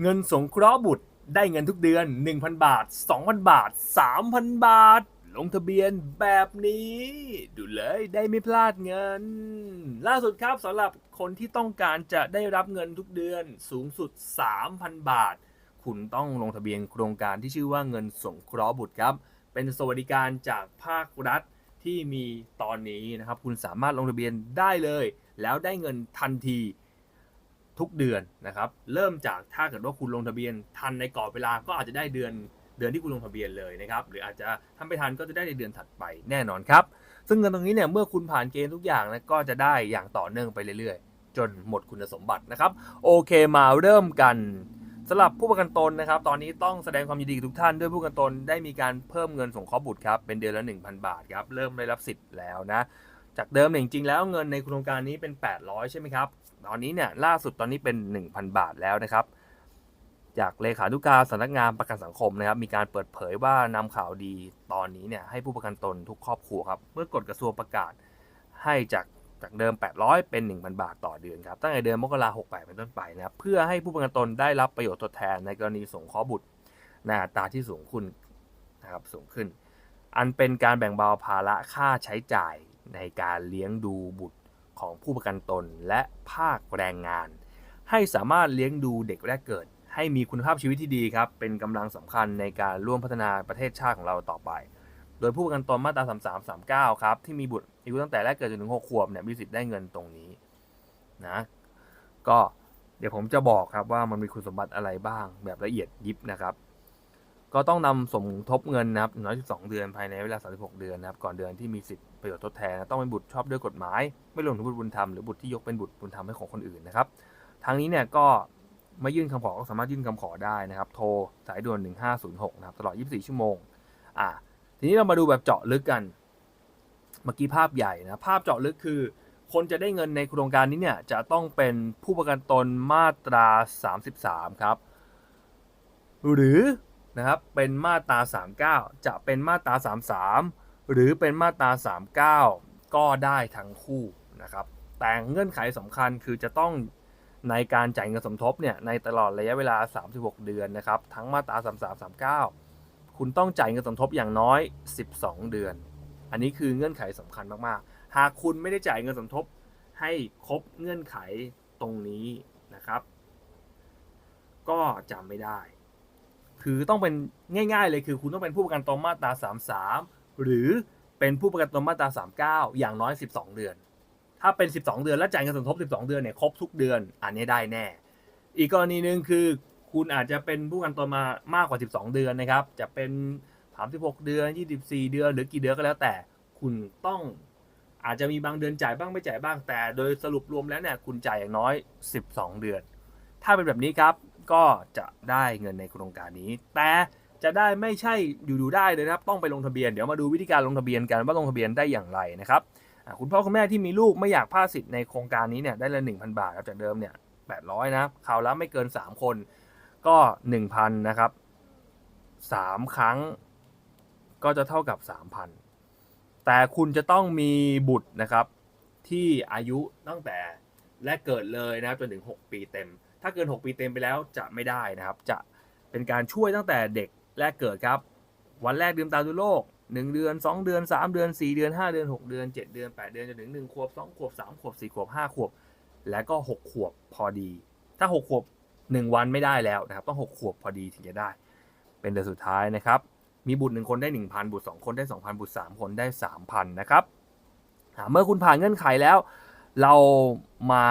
เงินสงเคราะห์บุตรได้เงินทุกเดือน 1,000 บาท 2,000 บาท 3,000 บาท ลงทะเบียนแบบนี้ ดูเลยได้ไม่พลาดเงิน ล่าสุดครับสำหรับคนที่ต้องการจะได้รับเงินทุกเดือนสูงสุด 3,000 บาท คุณต้องลงทะเบียนโครงการที่ชื่อว่าเงินสงเคราะห์บุตรครับ เป็นสวัสดิการจากภาครัฐที่มีตอนนี้นะครับ คุณสามารถลงทะเบียนได้เลย แล้วได้เงินทันที ทุกเดือนนะครับเริ่มจากถ้าเกิดว่าคุณลงทะเบียนทันในกรอบเวลาก็อาจจะได้เดือนเดือนที่คุณลงทะเบียนเลยนะครับหรืออาจจะทำไปทันก็จะได้ในเดือนถัดไปแน่นอนครับ ซึ่งเงินตรงนี้เนี่ยเมื่อคุณผ่านเกณฑ์ทุกอย่างนะก็จะได้อย่างต่อเนื่องไปเรื่อยๆ จนหมดคุณสมบัตินะครับโอเคมาเริ่มกันสำหรับผู้ประกันตนนะครับ ตอนนี้ต้องแสดงความยินดีกับทุกท่านด้วยผู้ประกันตนได้มีการเพิ่มเงินสงเคราะห์บุตรครับเป็นเดือนละ 1,000 บาทครับเริ่มได้รับสิทธิ์แล้วนะจากเดิมเนี่ยจริงๆแล้วเงินในโครงการนี้เป็น 800 ใช่ไหมครับ ตอนนี้เนี่ยล่าสุดตอนนี้เป็น 1,000 บาทแล้วนะครับ จากเลขานุการสำนักงานประกันสังคมนะครับ มีการเปิดเผยว่านำข่าวดีตอนนี้เนี่ยให้ผู้ประกันตนทุกครอบครัวครับเมื่อกฎกระทรวงประกาศให้จากจากเดิม 800 เป็น 1,000 บาทต่อเดือนครับ ตั้งแต่เดือนมกราคม 68 เป็นต้นไปนะครับ เพื่อให้ผู้ประกันตนได้รับประโยชน์ทดแทนในกรณีสงเคราะห์บุตรในอัตราที่สูงขึ้นนะครับ สูงขึ้น อันเป็นการแบ่งเบาภาระค่าใช้จ่ายในการเลี้ยงดูบุตร ของผู้ประกันตนและภาคแรงงาน ให้สามารถเลี้ยงดูเด็กแรกเกิด ให้มีคุณภาพชีวิตที่ดีครับ เป็นกำลังสำคัญในการร่วมพัฒนาประเทศชาติของเราต่อไป โดยผู้ประกันตนมาตรา 33 39 ครับ ที่มีบุตรอายุตั้งแต่แรกเกิดจนถึง6ขวบเนี่ยมีสิทธิ์ได้เงินตรงนี้นะก็เดี๋ยวผมจะบอกครับว่ามันมีคุณสมบัติอะไรบ้างแบบละเอียดยิบนะครับ ก็ต้องนำสมทบเงินนะครับน้อย12 เดือนภายในเวลา 36 เดือนนะครับ ก่อนเดือนที่มีสิทธิประโยชน์ทดแทนนะต้องเป็นบุตรชอบด้วยกฎหมาย ไม่รวมถึงบุตรบุญธรรมหรือบุตรที่ยกเป็นบุตรบุญธรรมให้ของคนอื่นนะครับ ทางนี้เนี่ยก็ไม่ยื่นคำขอก็สามารถยื่นคำขอได้นะครับ โทรสายด่วน 1506 นะครับ ตลอด 24 ชั่วโมง อ่า ทีนี้เรามาดูแบบเจาะลึกกัน เมื่อกี้ภาพใหญ่นะ ภาพเจาะลึกคือ คนจะได้เงินในโครงการนี้เนี่ย จะต้องเป็นผู้ประกันตนมาตรา 33 ครับ หรือ นะครับเป็นมาตรา 39 จะเป็นมาตรา 33 หรือเป็นมาตรา 39 ก็ได้ทั้งคู่นะครับแต่เงื่อนไขสำคัญคือจะต้องในการจ่ายเงินสมทบเนี่ยในตลอดระยะเวลา 36 เดือนนะครับทั้งมาตรา 33 39 คุณต้องจ่ายเงินสมทบอย่างน้อย 12 เดือน อันนี้คือเงื่อนไขสำคัญมากๆ หากคุณไม่ได้จ่ายเงินสมทบให้ครบเงื่อนไขตรงนี้นะครับ ก็จะไม่ได้ คือต้องเป็นง่ายๆเลยคือคุณต้องเป็นผู้ประกันตนมาตรา 33 หรือเป็นผู้ประกันตนมาตรา 39 อย่างน้อย 12 เดือน ถ้าเป็น 12 เดือนและจ่ายเงินสมทบ 12 เดือนเนี่ยครบทุกเดือน อันนี้ได้แน่ อีกกรณีหนึ่งคือคุณอาจจะเป็นผู้ประกันตนมามากกว่า 12 เดือนนะครับ จะเป็น 36 เดือน 24 เดือน หรือกี่เดือนก็แล้วแต่คุณต้องอาจจะมีบางเดือนจ่ายบ้างไม่จ่ายบ้างแต่ โดยสรุปรวมแล้วเนี่ยคุณจ่ายอย่างน้อย 12 เดือน ถ้าเป็นแบบนี้ครับ ก็จะได้เงินในโครงการนี้ แต่จะได้ไม่ใช่อยู่ๆได้เลยนะครับ ต้องไปลงทะเบียนเดี๋ยวมาดูวิธีการลงทะเบียนกันว่าลงทะเบียนได้อย่างไรนะครับคุณพ่อคุณแม่ที่มีลูกไม่อยากพลาดสิทธิ์ในโครงการนี้เนี่ยได้ละ 1,000 บาทครับจากเดิมเนี่ย800นะคราวละไม่เกิน 3 คนก็ 1,000นะครับ3ครั้งก็จะเท่ากับ 3,000 แต่คุณจะต้องมีบุตรนะครับที่อายุตั้งแต่แรกเกิดเลยนะครับจนถึง 6 ปีเต็ม ถ้าเกิน 6 ปีเต็มไปแล้วจะไม่ได้นะครับ จะเป็นการช่วยตั้งแต่เด็กแรกเกิดครับ วันแรกดื่มตาดูโลก 1 เดือน 2 เดือน 3 เดือน 4 เดือน 5 เดือน 6 เดือน 7 เดือน 8 เดือนจนถึง1ขวบ2ขวบ3ขวบ4ขวบ5ขวบ และก็ 6 ขวบพอดี ถ้า 6 ขวบ 1 วันไม่ได้แล้วนะครับ ต้อง 6 ขวบพอดีถึงจะได้ เป็นเดือนสุดท้ายนะครับ มีบุตร1คนได้ 1,000 บุตร2คนได้ 2,000 บุตร3คนได้ 3,000 นะครับเมื่อคุณผ่านเงื่อนไขแล้ว เรามา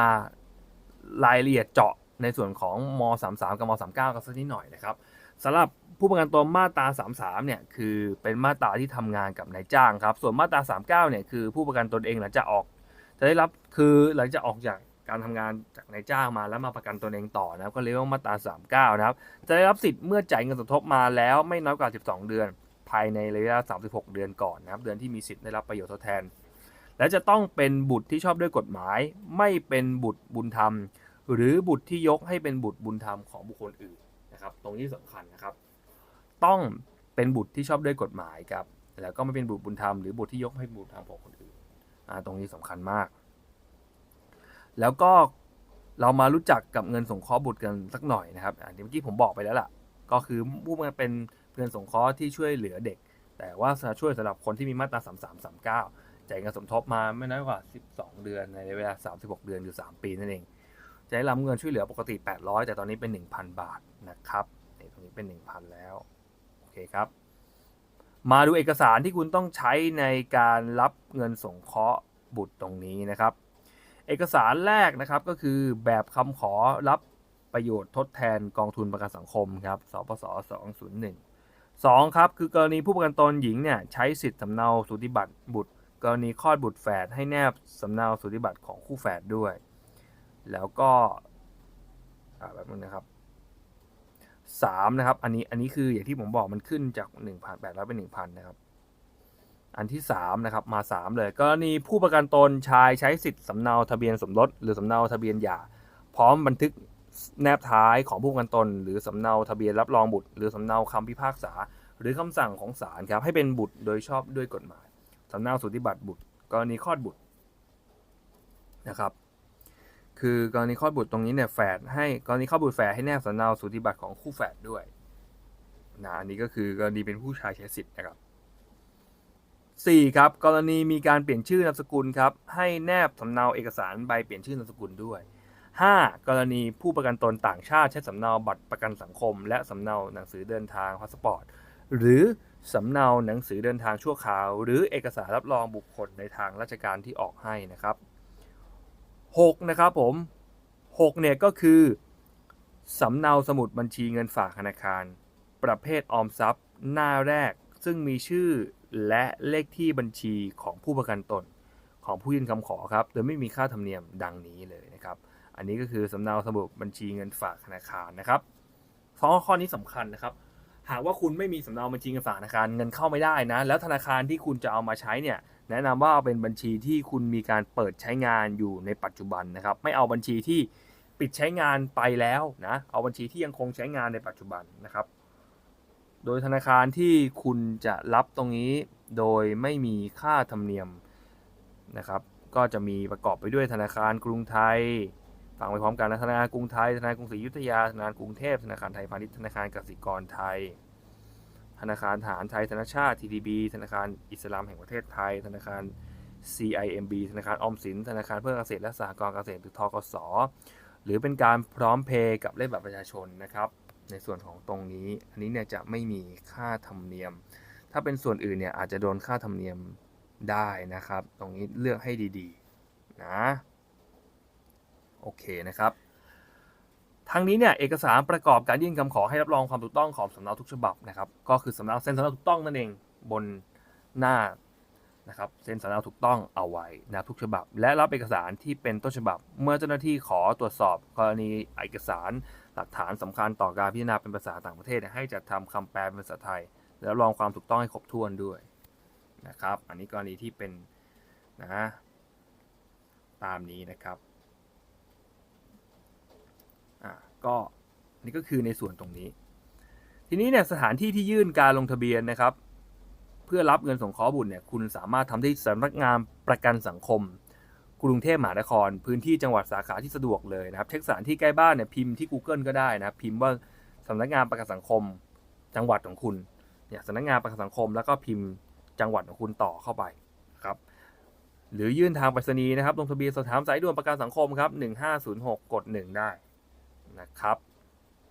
รายละเอียดเจาะ ในส่วนของม 33 กับม 39 กันสักนิดหน่อยนะครับสำหรับผู้ประกันตนมาตรา 33 เนี่ยคือเป็นมาตราที่ทำงานกับนายจ้างครับ ส่วนมาตรา 39 เนี่ยคือผู้ประกันตนเองหลังจากออกจะได้รับคือหลังจากออกจากการทำงานจากนายจ้างมาแล้วมาประกันตนเองต่อนะครับก็เรียกว่ามาตรา 39 นะครับจะได้รับสิทธิ์เมื่อจ่ายเงินสมทบมาแล้วไม่น้อยกว่า 12 เดือน ภายในระยะ 36 เดือนก่อนนะครับเดือนที่มีสิทธิ์ได้รับประโยชน์ทดแทน และจะต้องเป็นบุตรที่ชอบด้วยกฎหมาย ไม่เป็นบุตรบุญธรรม หรือบุตรที่ยกให้เป็นบุตรบุญธรรมของบุคคลอื่นนะครับ ตรงนี้สำคัญนะครับ ต้องเป็นบุตรที่ชอบด้วยกฎหมายครับ แล้วก็ไม่เป็นบุตรบุญธรรมหรือบุตรที่ยกให้บุตรธรรมของคนอื่นตรงนี้สำคัญมาก แล้วก็เรามารู้จักกับเงินสงเคราะห์บุตรกันสักหน่อยนะครับอ่าเดี๋ยวเมื่อกี้ผมบอกไปแล้วล่ะ ก็คือผู้มันเป็นเงินสงเคราะห์ที่ช่วยเหลือเด็ก แต่ว่าจะช่วยสำหรับคนที่มีมาตรา 3339จ่ายเงินสมทบมาไม่น้อยกว่า 12 เดือนในเวลา 36 เดือนอยู่3ปีนั่นเอง จะได้รับเงินช่วยเหลือปกติ 800 แต่ตอนนี้เป็น 1,000 บาทนะครับนี่ตรงนี้เป็น 1,000 แล้ว โอเคครับ มาดูเอกสารที่คุณต้องใช้ในการรับเงินสงเคราะห์บุตรตรงนี้นะครับ เอกสารแรกนะครับก็คือแบบคำขอรับประโยชน์ทดแทนกองทุนประกันสังคมครับ สปส 201 2ครับคือกรณีผู้ประกันตนหญิงเนี่ยใช้สิทธิ์สำเนาสูติบัตรบุตร กรณีคลอดบุตรแฝดให้แนบสำเนาสูติบัตรของคู่แฝดด้วย แล้วก็แบบนึงนะครับสามนะครับ อันนี้อันนี้คืออย่างที่ผมบอกมันขึ้นจาก1 8 0 0เป็น1,000นะครับ อันที่3นะครับ มา3เลยกรณีผู้ประกันตนชายใช้สิทธิ์สำเนาทะเบียนสมรสหรือสำเนาทะเบียนหย่า พร้อมบันทึกแนบท้ายของผู้ประกันตน หรือสำเนาทะเบียนรับรองบุตร หรือสำเนาคำพิพากษา หรือคำสั่งของศาลครับ ให้เป็นบุตรโดยชอบด้วยกฎหมายสำเนาสูติบัตรบุตร กรณีคลอดบุตรนะครับ คือกรณีคลอดบุตรตรงนี้เนี่ยแฝดให้กรณีคลอดบุตรแฝดให้แนบสำเนาสูติบัตรของคู่แฝดด้วยนะอันนี้ก็คือกรณีเป็นผู้ชายใช้สิทธิ์นะครับ 4 ครับกรณีมีการเปลี่ยนชื่อนามสกุลครับให้แนบสำเนาเอกสารใบเปลี่ยนชื่อนามสกุลด้วย 5. กรณีผู้ประกันตนต่างชาติใช้สำเนาบัตรประกันสังคม และสำเนาหนังสือเดินทางพาสปอร์ตหรือสำเนาหนังสือเดินทางชั่วคราว หรือเอกสารรับรองบุคคลในทางราชการที่ออกให้นะครับ 6. นะครับผม6เนี่ยก็คือสำเนาสมุดบัญชีเงินฝากธนาคาร ประเภทออมทรัพย์ หน้าแรก ซึ่งมีชื่อและเลขที่บัญชีของผู้ประกันตน ของผู้ยื่นคำขอครับโดยไม่มีค่าธรรมเนียมดังนี้เลยนะครับ อันนี้ก็คือสำเนาสมุดบัญชีเงินฝากธนาคารนะครับสองข้อนี้สำคัญนะครับ หากว่าคุณไม่มีสำเนาบัญชีเงินฝากธนาคารเงินเข้าไม่ได้นะ แล้วธนาคารที่คุณจะเอามาใช้เนี่ย แนะนำว่าเอาเป็นบัญชีที่คุณมีการเปิดใช้งานอยู่ในปัจจุบันนะครับ ไม่เอาบัญชีที่ปิดใช้งานไปแล้วนะ เอาบัญชีที่ยังคงใช้งานในปัจจุบันนะครับ โดยธนาคารที่คุณจะรับตรงนี้โดยไม่มีค่าธรรมเนียมนะครับ ก็จะมีประกอบไปด้วยธนาคารกรุงไทยฟังไปพร้อมกันนะธนาคารกรุงไทย ธนาคารกรุงศรีอยุธยา ธนาคารกรุงเทพ ธนาคารไทยพาณิชย์ ธนาคารกสิกรไทย นาคารทหารไทยธนาชาติ TDB ธนาคารอิสลามแห่งประเทศไทย ธนาคาร CIMB ธนาคารออมสิน ธนาคารเพื่อเกษตรและสหกรณ์เกษตรหรือทกส หรือเป็นการพร้อมเพย์กับเลขบัตรประชาชนนะครับ ในส่วนของตรงนี้ อันนี้เนี่ยจะไม่มีค่าธรรมเนียม ถ้าเป็นส่วนอื่นเนี่ยอาจจะโดนค่าธรรมเนียมได้นะครับ ตรงนี้เลือกให้ดีๆ นะ โอเคนะครับ ทั้งนี้เนี่ยเอกสารประกอบการยื่นคำขอให้รับรองความถูกต้องของสำเนาทุกฉบับนะครับ ก็คือสำเนาเซ็นสำเนาถูกต้องนั่นเองบนหน้านะครับเซ็นสำเนาถูกต้องเอาไว้นะทุกฉบับ และรับเอกสารที่เป็นต้นฉบับ เมื่อเจ้าหน้าที่ขอตรวจสอบกรณีเอกสารหลักฐานสำคัญต่อการพิจารณาเป็นภาษาต่างประเทศ ให้จัดทำคำแปลเป็นภาษาไทย และรับรองความถูกต้องให้ครบถ้วนด้วยนะครับ อันนี้กรณีที่เป็นนะตามนี้นะครับ อ่าก็อันนี้ก็คือในส่วนตรงนี้ ทีนี้เนี่ยสถานที่ที่ยื่นการลงทะเบียนนะครับ เพื่อรับเงินสงเคราะห์บุตรเนี่ยคุณสามารถทำที่สำนักงานประกันสังคม กรุงเทพมหานคร พื้นที่จังหวัดสาขาที่สะดวกเลยนะครับเช็คสถานที่ใกล้บ้านเนี่ยพิมพ์ที่ Google ก็ได้นะครับพิมพ์ว่าสำนักงานประกันสังคมจังหวัดของคุณเนี่ยสำนักงานประกันสังคมแล้วก็พิมพ์จังหวัดของคุณต่อเข้าไปครับหรือยื่นทางไปรษณีย์นะครับลงทะเบียนสอบถามสายด่วนประกันสังคมครับ 1506 กด 1 ได้ นะครับ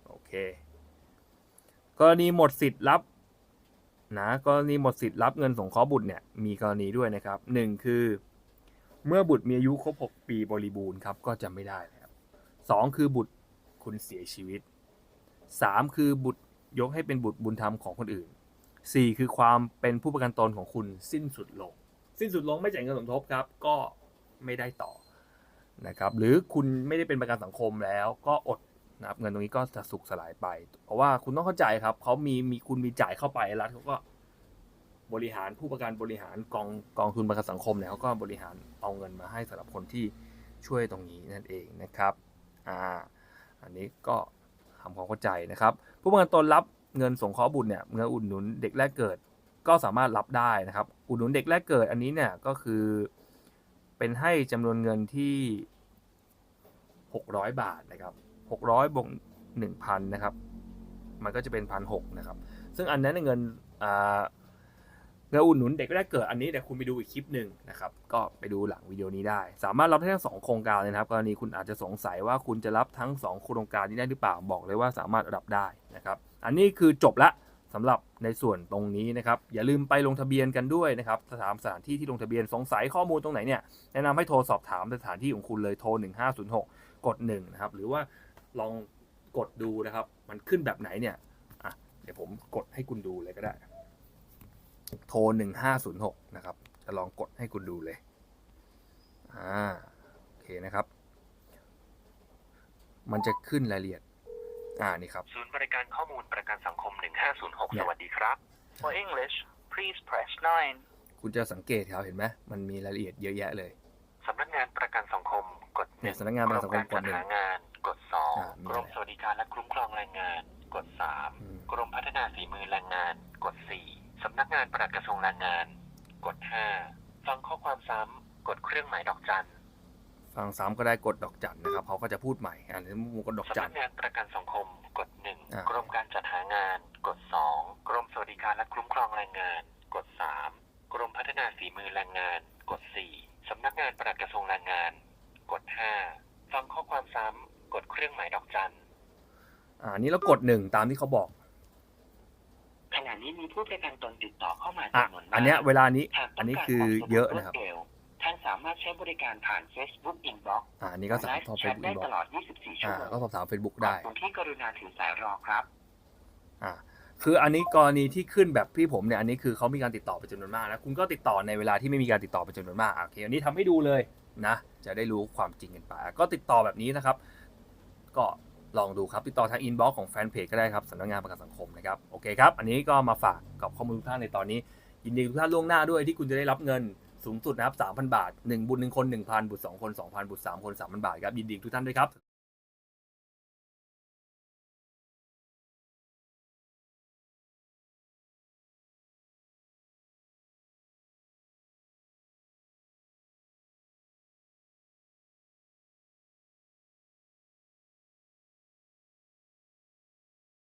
โอเคกรณีหมดสิทธิ์รับนะกรณีหมดสิทธิ์รับเงินสงเคราะห์บุตรเนี่ยมีกรณีด้วยนะครับหนึ่งคือ เมื่อบุตรมีอายุครบ 6 ปีบริบูรณ์ครับก็จะไม่ได้แล้วสองคือบุตรคุณเสียชีวิตสามคือบุตรยกให้เป็นบุตรบุญธรรมของคนอื่นสี่คือความเป็นผู้ประกันตนของคุณสิ้นสุดลง สิ้นสุดลงไม่จ่ายเงินสมทบครับ ก็ไม่ได้ต่อนะครับหรือคุณไม่ได้เป็นประกันสังคมแล้วก็อด นะครับเงินตรงนี้ก็จะสุกสลายไป เพราะว่าคุณต้องเข้าใจครับเขามีมีคุณมีจ่ายเข้าไปรัฐเขาก็บริหารผู้ประกันบริหารกองกองทุนประกันสังคมเนี่ยเขาก็บริหารเอาเงินมาให้สำหรับคนที่ช่วยตรงนี้นั่นเองนะครับอ่าอันนี้ก็ทำความเข้าใจนะครับ ผู้ประกันตนรับเงินสงเคราะห์บุตรเนี่ยเงินอุดหนุนเด็กแรกเกิดก็สามารถรับได้นะครับ อุดหนุนเด็กแรกเกิดอันนี้เนี่ยก็คือเป็นให้จำนวนเงินที่ 600 บาทนะครับ 600บวก1,000นะครับ มันก็จะเป็นพันหนะครับ ซึ่งอันนั้นเงินเงินอุดหนุนเด็กก็ได้เกิดอันนี้เดี๋ยวคุณไปดูอีกคลิปหนึ่งนะครับ ก็ไปดูหลังวิดีโอนี้ได้ สามารถรับได้ทั้งสองโครงการเลยนะครับ กรณีคุณอาจจะสงสัยว่าคุณจะรับทั้งสองโครงการนี้ได้หรือเปล่าบอกเลยว่าสามารถรับได้นะครับ อันนี้คือจบละสำหรับในส่วนตรงนี้นะครับ อย่าลืมไปลงทะเบียนกันด้วยนะครับสถานสถานที่ที่ลงทะเบียนสงสัยข้อมูลตรงไหนเนี่ยแนะนำให้โทรสอบถามสถานที่ของคุณเลยโทร 1506 กด1นะครับหรือว่า ลองกดดูนะครับ มันขึ้นแบบไหนเนี่ยอะเดี๋ยวผมกดให้คุณดูเลยก็ได้ โทร1506นะครับ จะลองกดให้คุณดูเลยอ่าโอเคนะครับ มันจะขึ้นรายละเอียด อ่านี่ครับ ศูนย์บริการข้อมูลประกันสังคม 1506เนี่สยวัสดีครับ For English, please press 9. คุณจะสังเกตครับเห็นไหมมันมีรายละเอียดเยอะแยะเลย สำนักงานประกันสังคมกดเนี่ยสำนักงานประกันสังคมกรมกดหนึ่งจัดหางาน กดอ่ามี2กรมสวัสดิการและคุ้มครองแรงงาน กดอืม3กรมพัฒนาฝีมือแรงงาน กด 4 สำนักงานปลัดกระทรวงแรงงาน กด 5 ฟังข้อความซ้ำ กดเครื่องหมายดอกจันฟังซ้ำก็ได้กดดอกจันนะครับเขาก็จะพูดใหม่อันนี้มุกดดอกสำจันันกงานประกันสังคม กดอ่า1กรมการจัดหางาน กด 2 กรมสวัสดิการและคุ้มครองแรงงาน กด 3 กรมพัฒนาฝีมือแรงงาน กด 4 สำนักงานปลัดกระทรวงแรงงาน กด 5 ฟังข้อความซ้ำ กดเครื่องหมายดอกจันอ่าอันนี้เรากดหนึ่งตามที่เขาบอกขณะนี้มีผู้ประกันตนติดต่อเข้ามาอะจำนวนมากอันเนี้ยเวลานี้ หากต้งการอันนี้คือเยอะนะครับ วามสดวกรวดเร็วท่านสามารถใช้บริการผ่าน Facebook Inbox อ่าอันนี้ก็สามารถไลโทรฟ์เฟแชซทบุ๊ได้กบอตกลอด 24 ชั่วอ่าโมงก็สอบถาม Facebook ขอได้บคุณที่กรุณาถือสายรอครับ อ่าคืออันนี้กรณีที่ขึ้นแบบพี่ผมเนี่ยอันนี้คือเขามีการติดต่อเป็นจำนวนมากแล้วคุณก็ติดต่อในเวลาที่ไม่มีการติดต่อเป็นจำนวนมากอะโอเคอันนี้ทำให้ดูเลยนะ จะได้รู้ความจริงกันไปอะก็ติดต่อแบบนี้นะครับ ก็ลองดูครับติดต่อทางอินบ็อกซ์ของแฟนเพจก็ได้ครับสำนักงานประกันสังคมนะครับโอเคครับ อันนี้ก็มาฝากกับข้อมูลทุกท่านในตอนนี้ยินดีทุกท่านล่วงหน้าด้วยที่คุณจะได้รับเงินสูงสุดนะครับ3,000 บาท 1 บุญ1คน 1,000 บุตร2คน 2,000 บุตร3คน 3,000 บาทครับยินดีทุกท่านด้วยครับ